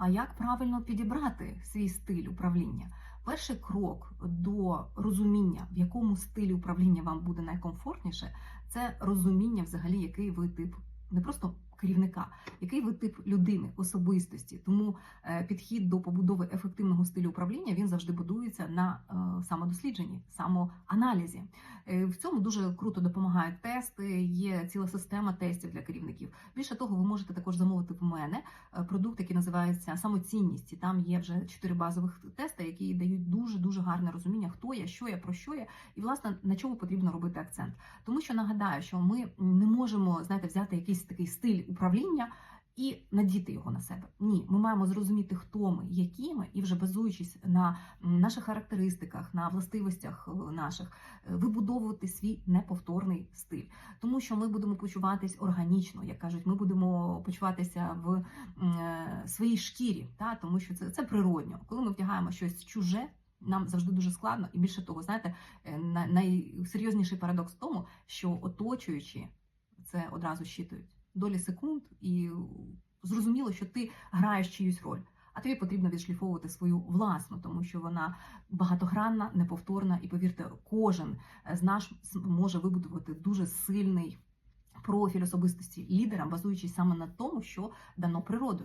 А як правильно підібрати свій стиль управління? Перший крок до розуміння, в якому стилі управління вам буде найкомфортніше, це розуміння, взагалі, який ви тип не просто керівника, який ви тип людини, особистості. Тому е, підхід до побудови ефективного стилю управління він завжди будується на е, самодослідженні, самоаналізі. Е, В цьому дуже круто допомагають тести. Є ціла система тестів для керівників. Більше того, ви можете також замовити в мене продукт, який називається самоцінність. І там є вже чотири базових тести, які дають гарне розуміння, хто я, що я, про що я, і власне на чому потрібно робити акцент. Тому що нагадаю, що ми не можемо знаєте, взяти якийсь такий стиль управління. І надіти його на себе. Ні, ми маємо зрозуміти, хто ми, які ми, і вже базуючись на наших характеристиках, на властивостях е, наших, е, вибудовувати свій неповторний стиль. Тому що ми будемо почуватись органічно, як кажуть, ми будемо почуватися в е, своїй шкірі, та тому що це, це природньо. Коли ми вдягаємо щось чуже. Нам завжди дуже складно, і більше того, знаєте, е, найсерйозніший парадокс в тому, що оточуючі це одразу щитують долі секунд, і зрозуміло, що ти граєш чиюсь роль. А тобі потрібно відшліфовувати свою власну, тому що вона багатогранна, неповторна, і повірте, кожен з нас може вибудувати дуже сильний профіль особистості лідера, базуючись саме на тому, що дано природою.